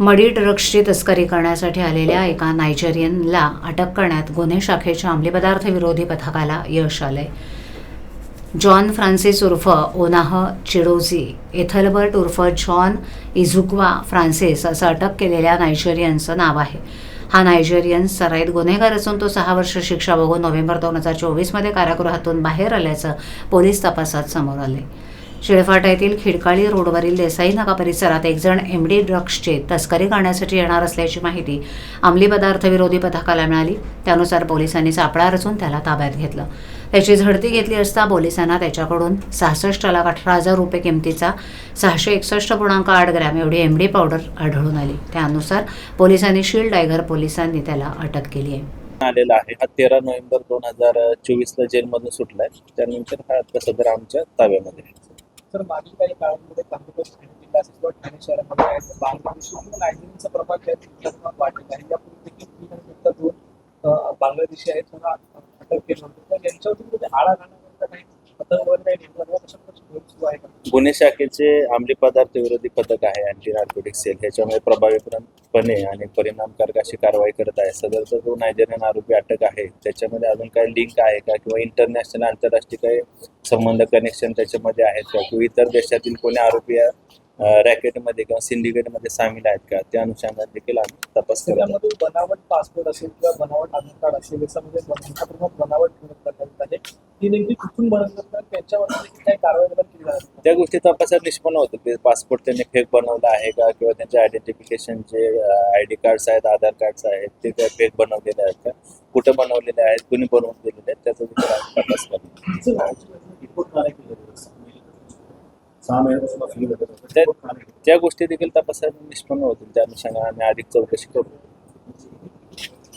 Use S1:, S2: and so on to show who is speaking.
S1: मडी ड्रग्सची तस्करी करण्यासाठी आलेल्या एका नायजेरियनला अटक करण्यात गुन्हे शाखेच्या अंमली पदार्थ विरोधी पथकाला यश आलंय. जॉन फ्रान्सिस उर्फ ओनाह चिडोझी एथलबर्ट उर्फ जॉन इझुक्वा फ्रान्सिस असं अटक केलेल्या नायजेरियनचं नाव आहे. हा नायजेरियन सराईत गुन्हेगार असून तो सहा वर्ष शिक्षा बघून नोव्हेंबर दोन हजार चोवीसमध्ये कारागृहातून बाहेर आल्याचं पोलीस तपासात समोर आले शिळफाटा येथील खिडकाळी रोडवरील देसाई नाका परिसरात एक जण एमडी ड्रग्सचे तस्करी करण्यासाठी येणार असल्याची माहिती अंमली पदार्थ विरोधी पथकाला मिळाली. त्यानुसार पोलिसांनी सापळा रचून त्याला ताब्यात घेतलं. त्याची झडती घेतली असता पोलिसांना त्याच्याकडून सहासष्ट लाख अठरा हजार रुपये किमतीचा सहाशे एकसष्ट पूर्णांक आठ ग्रॅम एवढी एमडी पावडर आढळून आली. त्यानुसार पोलिसांनी शील्ड टायगर पोलिसांनी त्याला अटक केली आहे.
S2: आलेला आहे. हा तेरा नोव्हेंबर दोन हजार चोवीसला जेलमधून सुटला आहे त्यानंतर हा आता सदर आमच्या ताब्यामध्ये आहे.
S3: तर मागील काही काळामध्ये काही ठाणे किंवा ठाणे शहरामध्ये आहेत बांगलादेशी किंवा नायजेरियनचा प्रभाव जे आहे वाटत आहे. यापूर्वी देखील तीन आणि नंतर दोन बांगलादेशी आहेत. त्यांना अटक केलं होतं. तर यांच्यावरती कुठे आळा घालण्याकरता काही पथक
S2: गुन्हे शाखेचे अंमली पदार्थ विरोधी पथक आहे अँटी नार्कोटिक सेल. ह्याच्यामुळे प्रभावीपणे आणि परिणामकारक अशी कारवाई करत आहे. सदरचा जो नायजेरियन आरोपी अटक आहे. त्याच्यामध्ये अजून काही लिंक आहे का किंवा इंटरनॅशनल आंतरराष्ट्रीय काही संबंध कनेक्शन त्याच्यामध्ये आहेत का? किंवा इतर देशातील कोणी आरोपी या रॅकेटमध्ये किंवा सिंडिकेटमध्ये सामील आहेत का? त्या अनुषंगाने देखील आम्ही तपास करतो
S3: बनावट पासपोर्ट असेल किंवा बनावट आधार कार्ड असेल याच्यामध्ये बनावट करण्यात आहे. ती नेमकी कुठून बनवतात त्याच्यावर काही कारवाई
S2: त्या गोष्टी तपासात निष्पन्न होतं ते पासपोर्ट त्यांनी फेक बनवला आहे का? किंवा त्यांचे आयडेंटिफिकेशनचे आय डी कार्ड्स आहेत आधार कार्ड्स आहेत ते त्या फेक बनवलेले आहेत का? कुठं बनवलेले आहेत? कुणी बनवून दिलेले आहेत? त्याचा आम्ही तपास त्या त्या गोष्टी देखील तपासात निष्पन्न होतील त्या अनुषंगाने आम्ही अधिक चौकशी करू